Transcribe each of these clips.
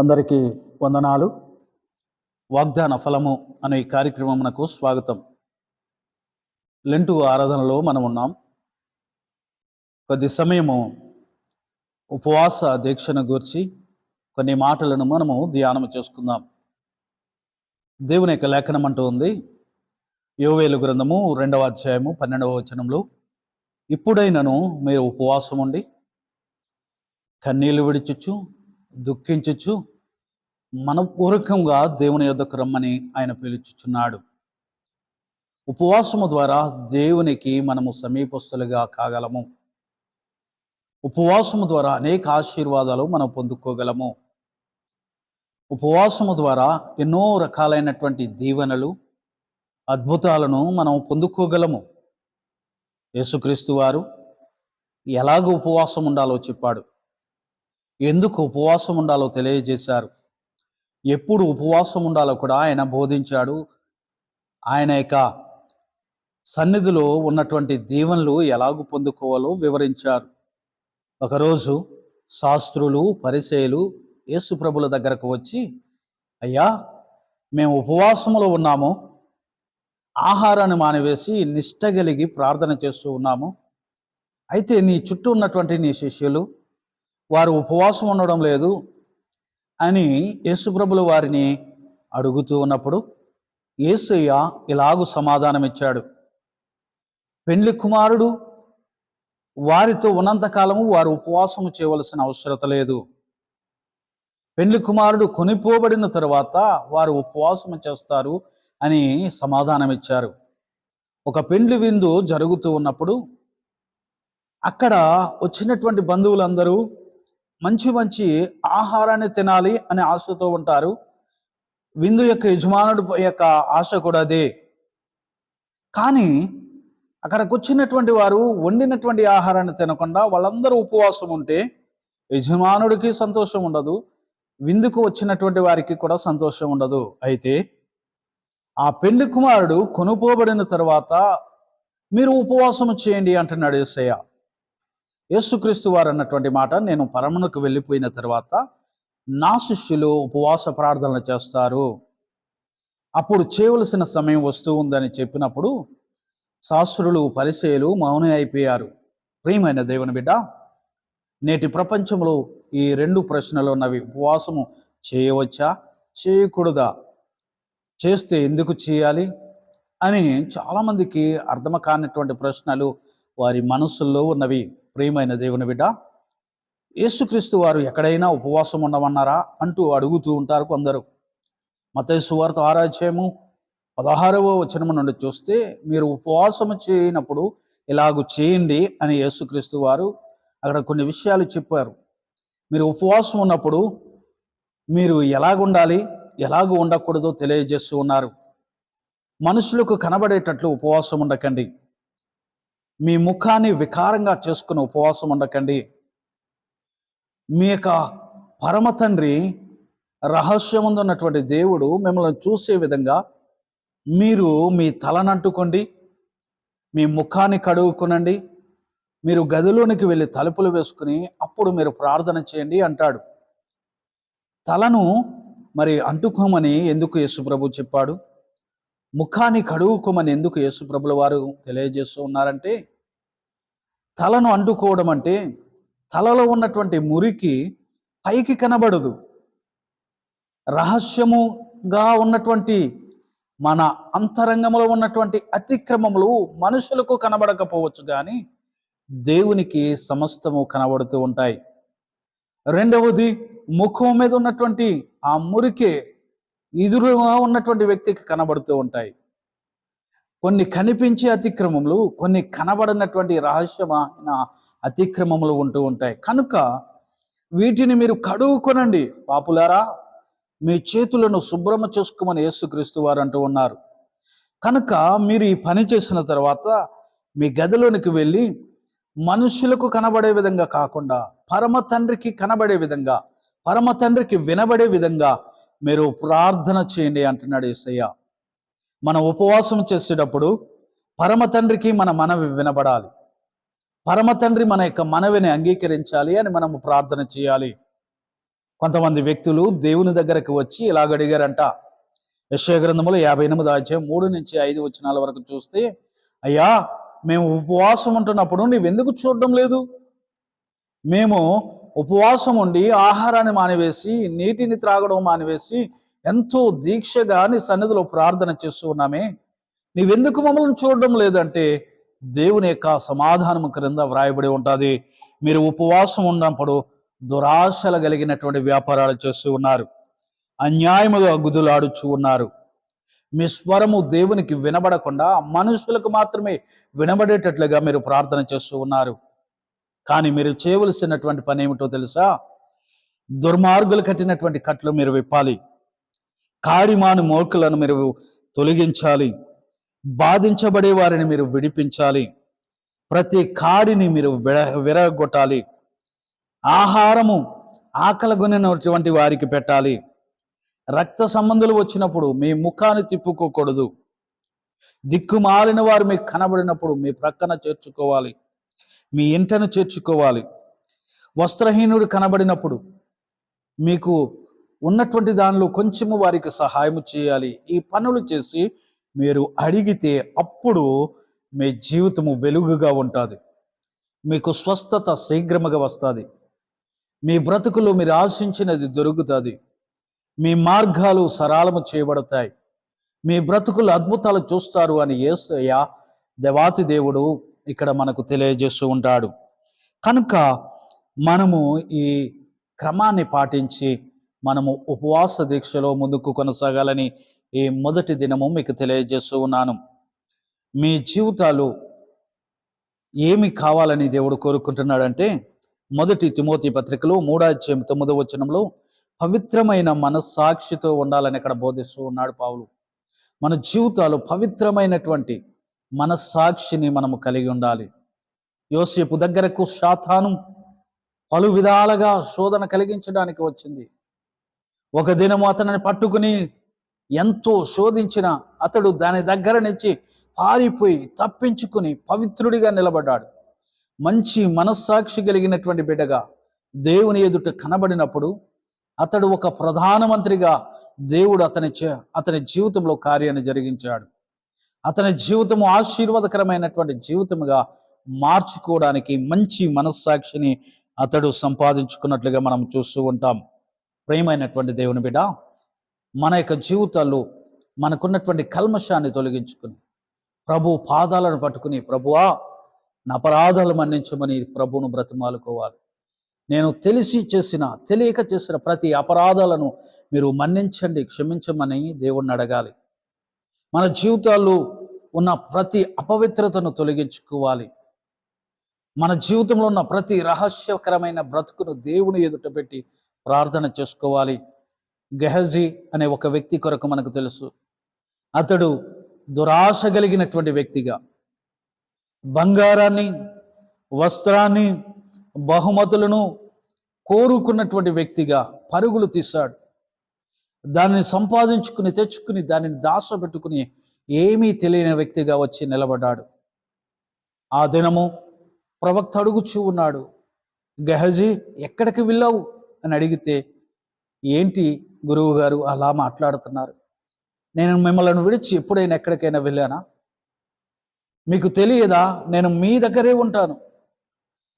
అందరికీ వందనాలు. వాగ్దాన ఫలము అనే కార్యక్రమమునకు స్వాగతం. లెంటు ఆరాధనలో మనం ఉన్నాం. కొద్ది సమయము ఉపవాస దీక్షను గూర్చి కొన్ని మాటలను మనము ధ్యానం చేసుకుందాం. దేవుని యొక్క లేఖనం అంటూ ఉంది. యోవేలు గ్రంథము రెండవ అధ్యాయము పన్నెండవ వచనంలో ఇప్పుడైనను మీరు ఉపవాసం ఉండి కన్నీళ్ళు విడిచుచ్చు దుఃఖించచ్చు మనపూర్వకంగా దేవుని యొద్దకు రమ్మని ఆయన పిలుచుచున్నాడు. ఉపవాసము ద్వారా దేవునికి మనము సమీపస్తులుగా కాగలము. ఉపవాసము ద్వారా అనేక ఆశీర్వాదాలు మనం పొందుకోగలము. ఉపవాసము ద్వారా ఎన్నో రకాలైనటువంటి దీవెనలు అద్భుతాలను మనం పొందుకోగలము. యేసుక్రీస్తు వారు ఎలాగ ఉపవాసం ఉండాలో చెప్పాడు. ఎందుకు ఉపవాసం ఉండాలో తెలియజేశారు. ఎప్పుడు ఉపవాసం ఉండాలో కూడా ఆయన బోధించాడు. ఆయన యొక్క సన్నిధిలో ఉన్నటువంటి దీవెనలు ఎలాగూ పొందుకోవాలో వివరించారు. ఒకరోజు శాస్త్రులు పరిచయులు యేసుప్రభుల దగ్గరకు వచ్చి అయ్యా మేము ఉపవాసములో ఉన్నాము. ఆహారాన్ని మానివేసి నిష్ట కలిగి ప్రార్థన చేస్తూ ఉన్నాము. అయితే నీ చుట్టూ ఉన్నటువంటి నీ శిష్యులు వారు ఉపవాసం ఉండడం లేదు అని యేసుప్రభులు వారిని అడుగుతూ ఉన్నప్పుడు యేసయ్య ఇలాగు సమాధానం ఇచ్చాడు పెండ్లి కుమారుడు వారితో ఉన్నంతకాలము వారు ఉపవాసము చేయవలసిన అవసరత లేదు. పెండ్లి కుమారుడు కొనిపోబడిన తరువాత వారు ఉపవాసము చేస్తారు అని సమాధానం ఇచ్చారు ఒక పెండ్లి విందు జరుగుతూ ఉన్నప్పుడు అక్కడ వచ్చినటువంటి బంధువులందరూ మంచి మంచి ఆహారాన్ని తినాలి అనే ఆశతో ఉంటారు. విందు యొక్క యజమానుడు యొక్క ఆశ కూడా అదే. కానీ అక్కడికి వచ్చినటువంటి వారు వండినటువంటి ఆహారాన్ని తినకుండా వాళ్ళందరూ ఉపవాసం ఉంటే యజమానుడికి సంతోషం ఉండదు విందుకు వచ్చినటువంటి వారికి కూడా సంతోషం ఉండదు. అయితే ఆ పెండ్లి కుమారుడు కొనుపోబడిన తర్వాత మీరు ఉపవాసము చేయండి అంటున్నాడు యేసయ్య. యేసుక్రీస్తు వారు అన్నటువంటి మాట నేను పరమునకు వెళ్ళిపోయిన తర్వాత నా శిష్యులు ఉపవాస ప్రార్థనలు చేస్తారు. అప్పుడు చేయవలసిన సమయం వస్తూ ఉందని చెప్పినప్పుడు శాస్త్రులు పరిచయలు మౌనం అయిపోయారు. ప్రియమైన దేవుని బిడ్డ నేటి ప్రపంచంలో ఈ రెండు ప్రశ్నలు ఉన్నవి. ఉపవాసము చేయవచ్చా? చేయకూడదా? చేస్తే ఎందుకు చేయాలి? అని చాలామందికి అర్థం కానటువంటి ప్రశ్నలు వారి మనసుల్లో ఉన్నవి. ప్రియమైన దేవుని బిడ్డ యేసుక్రీస్తు వారు ఎక్కడైనా ఉపవాసం ఉండమన్నారా అంటూ అడుగుతూ ఉంటారు కొందరు. మతేసు వార్త ఆరాధ్యము పదహారవ వచనము నుండి చూస్తే మీరు ఉపవాసము చేయనప్పుడు ఇలాగు చేయండి అని యేసుక్రీస్తు వారు అక్కడ కొన్ని విషయాలు చెప్పారు. మీరు ఉపవాసం ఉన్నప్పుడు మీరు ఎలాగుండాలి ఎలాగ ఉండకూడదో తెలియజేస్తూ ఉన్నారు. మనుషులకు కనబడేటట్లు ఉపవాసం ఉండకండి. మీ ముఖాన్ని వికారంగా చేసుకుని ఉపవాసం ఉండకండి. మీ యొక్క పరమ తండ్రి రహస్యముందున్నటువంటి దేవుడు మిమ్మల్ని చూసే విధంగా మీరు మీ తలనంటుకోండి మీ ముఖాన్ని కడుగుకునండి మీరు గదిలోనికి వెళ్ళి తలుపులు వేసుకుని అప్పుడు మీరు ప్రార్థన చేయండి అంటాడు. తలను మరి అంటుకోమని ఎందుకు యేసుప్రభు చెప్పాడు? ముఖాన్ని కడుగుకోమని ఎందుకు యేసుప్రభుల వారు తెలియజేస్తూ ఉన్నారంటే తలను అంటుకోవడం అంటే తలలో ఉన్నటువంటి మురికి పైకి కనబడదు. రహస్యముగా ఉన్నటువంటి మన అంతరంగంలో ఉన్నటువంటి అతిక్రమములు మనుషులకు కనబడకపోవచ్చు కానీ దేవునికి సమస్తము కనబడుతూ ఉంటాయి. రెండవది ముఖం మీద ఉన్నటువంటి ఆ మురికే ఎదురుగా ఉన్నటువంటి వ్యక్తికి కనబడుతూ ఉంటాయి. కొన్ని కనిపించే అతిక్రమములు కొన్ని కనబడినటువంటి రహస్యమైన అతిక్రమములు ఉంటూ ఉంటాయి. కనుక వీటిని మీరు కడుగుకొనండి. పాపులారా మీ చేతులను శుభ్రము చేసుకోమని యేసుక్రీస్తు వారు అంటూ ఉన్నారు. కనుక మీరు ఈ పని చేసిన తర్వాత మీ గదిలోనికి వెళ్ళి మనుషులకు కనబడే విధంగా కాకుండా పరమ తండ్రికి కనబడే విధంగా పరమ తండ్రికి వినబడే విధంగా మీరు ప్రార్థన చేయండి అంటున్నాడు ఏసయ్య. మనం ఉపవాసం చేసేటప్పుడు పరమ తండ్రికి మన మనవి వినబడాలి. పరమ తండ్రి మన యొక్క మనవిని అంగీకరించాలి అని మనము ప్రార్థన చేయాలి. కొంతమంది వ్యక్తులు దేవుని దగ్గరకు వచ్చి ఇలాగ అడిగారంట. యశయ గ్రంథములు యాభై ఎనిమిది అధ్యాయం మూడు నుంచి ఐదు వచ్చినాల వరకు చూస్తే అయ్యా మేము ఉపవాసం ఉంటున్నప్పుడు నీవెందుకు చూడడం లేదు? మేము ఉపవాసం ఉండి ఆహారాన్ని మానివేసి నీటిని త్రాగడం మానివేసి ఎంతో దీక్షగా నీ సన్నిధిలో ప్రార్థన చేస్తూ ఉన్నామే. నీవెందుకు మమ్మల్ని చూడడం లేదంటే దేవుని యొక్క సమాధానం క్రింద వ్రాయబడి ఉంటుంది. మీరు ఉపవాసం ఉన్నప్పుడు దురాశలు కలిగినటువంటి వ్యాపారాలు చేస్తూ ఉన్నారు. అన్యాయముగా గుదులాడుచూ ఉన్నారు. మీ స్వరము దేవునికి వినబడకుండా మనుషులకు మాత్రమే వినబడేటట్లుగా మీరు ప్రార్థన చేస్తూ ఉన్నారు. కానీ మీరు చేయవలసినటువంటి పని ఏమిటో తెలుసా? దుర్మార్గులు కట్టినటువంటి కట్లు మీరు విప్పాలి. కాడిమాను మోర్కులను మీరు తొలగించాలి. బాధించబడే వారిని మీరు విడిపించాలి. ప్రతి కాడిని మీరు విడ విరగొట్టాలి. ఆహారము ఆకలిగొనినటువంటి వారికి పెట్టాలి. రక్త సంబంధులు వచ్చినప్పుడు మీ ముఖాన్ని తిప్పుకోకూడదు. దిక్కుమాలిన వారు మీకు కనబడినప్పుడు మీ ప్రక్కన చేర్చుకోవాలి. మీ ఇంటను చేర్చుకోవాలి. వస్త్రహీనుడు కనబడినప్పుడు మీకు ఉన్నటువంటి దానిలో కొంచెము వారికి సహాయం చేయాలి. ఈ పనులు చేసి మీరు అడిగితే అప్పుడు మీ జీవితము వెలుగుగా ఉంటుంది. మీకు స్వస్థత శీఘ్రముగా వస్తుంది. మీ బ్రతుకులు మీరు ఆశించినది దొరుకుతుంది. మీ మార్గాలు సరళము చేయబడతాయి. మీ బ్రతుకులు అద్భుతాలు చూస్తారు అని ఏసయ్య దేవాతి దేవుడు ఇక్కడ మనకు తెలియజేస్తూ ఉంటాడు. కనుక మనము ఈ క్రమాన్ని పాటించి మనము ఉపవాస దీక్షలో ముందుకు కొనసాగాలని ఈ మొదటి దినము మీకు తెలియజేస్తూ ఉన్నాను. మీ జీవితాలు ఏమి కావాలని దేవుడు కోరుకుంటున్నాడంటే మొదటి తిమోతి పత్రికలో మూడాధ్యాయం తొమ్మిదో వచనంలో పవిత్రమైన మనస్సాక్షితో ఉండాలని ఇక్కడ బోధిస్తూ ఉన్నాడు పావులు. మన జీవితాలు పవిత్రమైనటువంటి మనస్సాక్షిని మనము కలిగి ఉండాలి. యోసేపు దగ్గరకు శాతానం పలు విధాలుగా శోధన కలిగించడానికి వచ్చింది. ఒక దినము అతనిని పట్టుకుని ఎంతో శోధించిన అతడు దాని దగ్గర నుంచి పారిపోయి తప్పించుకుని పవిత్రుడిగా నిలబడ్డాడు. మంచి మనస్సాక్షి కలిగినటువంటి బిడ్డగా దేవుని ఎదుట కనబడినప్పుడు అతడు ఒక ప్రధానమంత్రిగా దేవుడు అతని చే- అతని జీవితంలో కార్యాన్ని జరిగించాడు. అతని జీవితము ఆశీర్వాదకరమైనటువంటి జీవితముగా మార్చుకోవడానికి మంచి మనస్సాక్షిని అతడు సంపాదించుకున్నట్లుగా మనం చూస్తూ ఉంటాం. ప్రేమైనటువంటి దేవుని బిడ్డ మన యొక్క జీవితాల్లో మనకున్నటువంటి కల్మషాన్ని తొలగించుకుని ప్రభు పాదాలను పట్టుకుని ప్రభువా నా అపరాధాలు మన్నించమని ప్రభువును బ్రతిమాలుకోవాలి. నేను తెలిసి చేసిన తెలియక చేసిన ప్రతి అపరాధాలను మీరు మన్నించండి క్షమించమని దేవుణ్ణి అడగాలి. మన జీవితాల్లో ఉన్న ప్రతి అపవిత్రతను తొలగించుకోవాలి. మన జీవితంలో ఉన్న ప్రతి రహస్యకరమైన బ్రతుకును దేవుని ఎదుట పెట్టి ప్రార్థన చేసుకోవాలి. గెహజీ అనే ఒక వ్యక్తి కొరకు మనకు తెలుసు. అతడు దురాశ కలిగినటువంటి వ్యక్తిగా. బంగారాన్ని వస్త్రాన్ని బహుమతులను కోరుకున్నటువంటి వ్యక్తిగా పరుగులు తీశాడు. దానిని సంపాదించుకుని తెచ్చుకుని దానిని దాచబెట్టుకుని ఏమీ తెలియని వ్యక్తిగా వచ్చి నిలబడ్డాడు. ఆ దినము ప్రవక్త అడుగుచూ ఉన్నాడు గహజీ ఎక్కడికి వెళ్ళావు? అని అడిగితే ఏంటి గురువు గారు అలా మాట్లాడుతున్నారు? నేను మిమ్మల్ని విడిచి ఎప్పుడైనా ఎక్కడికైనా వెళ్ళానా? మీకు తెలియదా? నేను మీ దగ్గరే ఉంటాను.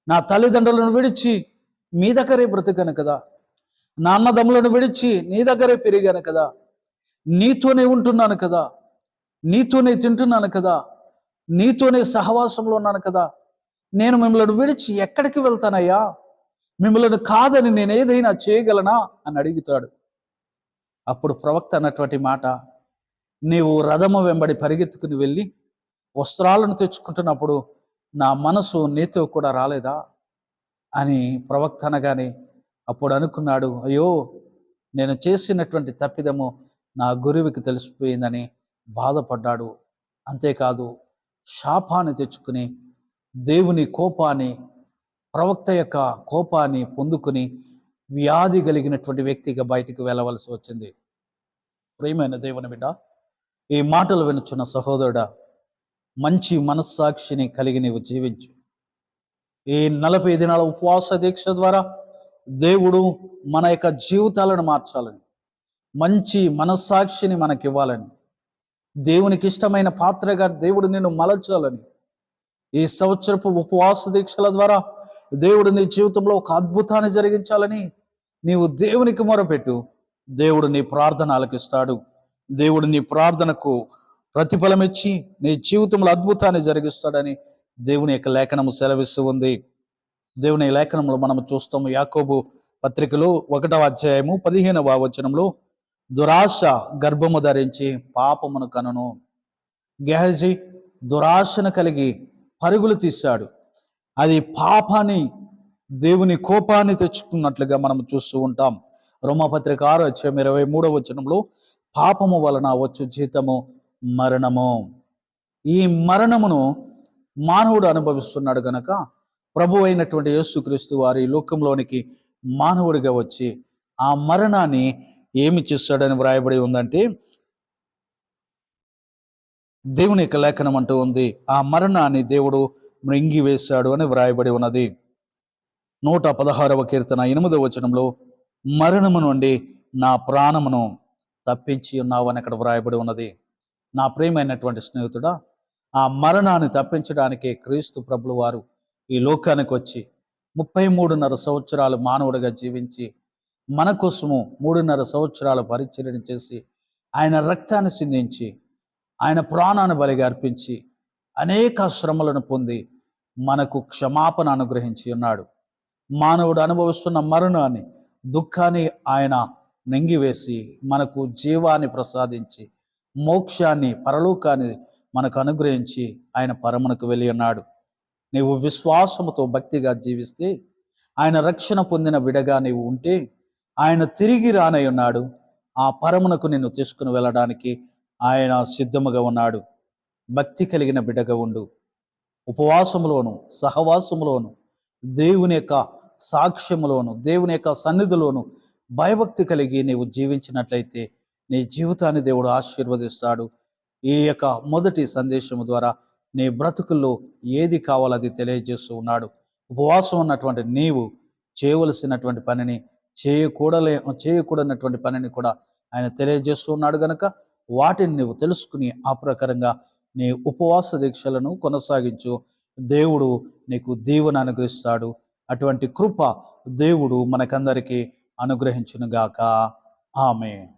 నా తల్లిదండ్రులను విడిచి మీ దగ్గరే బ్రతికను కదా. నాన్నదమ్ములను విడిచి నీ దగ్గరే పెరిగాను కదా. నీతోనే ఉంటున్నాను కదా. నీతోనే తింటున్నాను కదా. నీతోనే సహవాసంలో ఉన్నాను కదా. నేను మిమ్మల్ని విడిచి ఎక్కడికి వెళ్తానయ్యా? మిమ్మల్ని కాదని నేను ఏదైనా చేయగలనా? అని అడుగుతాడు. అప్పుడు ప్రవక్త అన్నటువంటి మాట నీవు రథము వెంబడి పరిగెత్తుకుని వెళ్ళి వస్త్రాలను తెచ్చుకుంటున్నప్పుడు నా మనసు నీతో కూడా రాలేదా? అని ప్రవక్త అనగానే అప్పుడు అనుకున్నాడు అయ్యో నేను చేసినటువంటి తప్పిదము నా గురువుకి తెలిసిపోయిందని బాధపడ్డాడు. అంతేకాదు శాపాన్ని తెచ్చుకుని దేవుని కోపాన్ని ప్రవక్త యొక్క కోపాన్ని పొందుకుని వ్యాధి కలిగినటువంటి వ్యక్తిగా బయటికి వెళ్ళవలసి వచ్చింది. ప్రియమైన దేవుని బిడ్డ ఈ మాటలు వినుచున్న సహోదరుడా మంచి మనస్సాక్షిని కలిగి నీవు జీవించు. ఈ నలభై దినాల ఉపవాస దీక్ష ద్వారా దేవుడు మన యొక్క జీవితాలను మార్చాలని మంచి మనస్సాక్షిని మనకి ఇవ్వాలని దేవునికి ఇష్టమైన పాత్రగా దేవుడు నిన్ను మలచాలని ఈ సంవత్సరపు ఉపవాస దీక్షల ద్వారా దేవుడు నీ జీవితంలో ఒక అద్భుతాన్ని జరిగించాలని నీవు దేవునికి మొరపెట్టు. దేవుడు నీ ప్రార్థన ఆలకిస్తాడు దేవుడు నీ ప్రార్థనకు ప్రతిఫలం ఇచ్చి నీ జీవితంలో అద్భుతాన్ని జరిగిస్తాడని దేవుని యొక్క లేఖనము సెలవిస్తూ ఉంది. దేవుని లేఖనంలో మనం చూస్తాము యాకోబు పత్రికలు ఒకటవ అధ్యాయము పదిహేనవ వచనంలో దురాశ గర్భము ధరించి పాపమును కనును. గెహజీ దురాశను కలిగి పరుగులు తీశాడు. అది పాపాన్ని దేవుని కోపాన్ని తెచ్చుకున్నట్లుగా మనం చూస్తూ ఉంటాం. రోమపత్రిక ఆరు అధ్యాయం ఇరవై మూడవ వచనంలో పాపము వలన వచ్చు జీతము మరణము. ఈ మరణమును మానవుడు అనుభవిస్తున్నాడు గనక ప్రభు అయినటువంటి యేసుక్రీస్తు వారి లోకంలోనికి మానవుడిగా వచ్చి ఆ మరణాన్ని ఏమి చేస్తాడని వ్రాయబడి ఉందంటే దేవుని యొక్క లేఖనం అంటూ ఉంది ఆ మరణాన్ని దేవుడు మృంగివేశాడు అని వ్రాయబడి ఉన్నది. నూట పదహారవ కీర్తన ఎనిమిదవ వచనంలో మరణము నుండి నా ప్రాణమును తప్పించి ఉన్నావు అని అక్కడ వ్రాయబడి ఉన్నది. నా ప్రియమైనటువంటి స్నేహితుడా ఆ మరణాన్ని తప్పించడానికి క్రీస్తు ప్రభులు వారు ఈ లోకానికి వచ్చి ముప్పై మూడున్నర సంవత్సరాలు మానవుడిగా జీవించి మన కోసము మూడున్నర సంవత్సరాలు పరిచర్యను చేసి ఆయన రక్తాన్ని సిందించి ఆయన ప్రాణాన్ని బలిగా అర్పించి అనేక శ్రమలను పొంది మనకు క్షమాపణ అనుగ్రహించి ఉన్నాడు. మానవుడు అనుభవిస్తున్న మరణాన్ని దుఃఖాన్ని ఆయన నెంగివేసి మనకు జీవాన్ని ప్రసాదించి మోక్షాన్ని పరలోకాన్ని మనకు అనుగ్రహించి ఆయన పరమునకు వెళ్ళి ఉన్నాడు. నీవు విశ్వాసముతో భక్తిగా జీవిస్తే ఆయన రక్షణ పొందిన విడగా నీవు ఉంటే ఆయన తిరిగి రానై ఉన్నాడు. ఆ పరమునకు నిన్ను తీసుకుని వెళ్ళడానికి ఆయన సిద్ధముగా ఉన్నాడు. భక్తి కలిగిన బిడగా ఉండు. ఉపవాసములోను సహవాసములోను దేవుని యొక్క సాక్ష్యములోను దేవుని యొక్క సన్నిధిలోను భయభక్తి కలిగి నీవు జీవించినట్లయితే నీ జీవితాన్ని దేవుడు ఆశీర్వదిస్తాడు. ఈ యొక్క మొదటి సందేశము ద్వారా నీ బ్రతుకుల్లో ఏది కావాలో అది తెలియజేస్తూ ఉన్నాడు. ఉపవాసం ఉన్నటువంటి నీవు చేయవలసినటువంటి పనిని చేయకూడలే చేయకూడనటువంటి పనిని కూడా ఆయన తెలియజేస్తూ ఉన్నాడు గనక వాటిని నువ్వు తెలుసుకుని ఆ ప్రకారంగా నీ ఉపవాస దీక్షలను కొనసాగించు. దేవుడు నీకు దీవెన అనుగ్రహిస్తాడు. అటువంటి కృప దేవుడు మనకందరికీ అనుగ్రహించునుగాక. ఆమె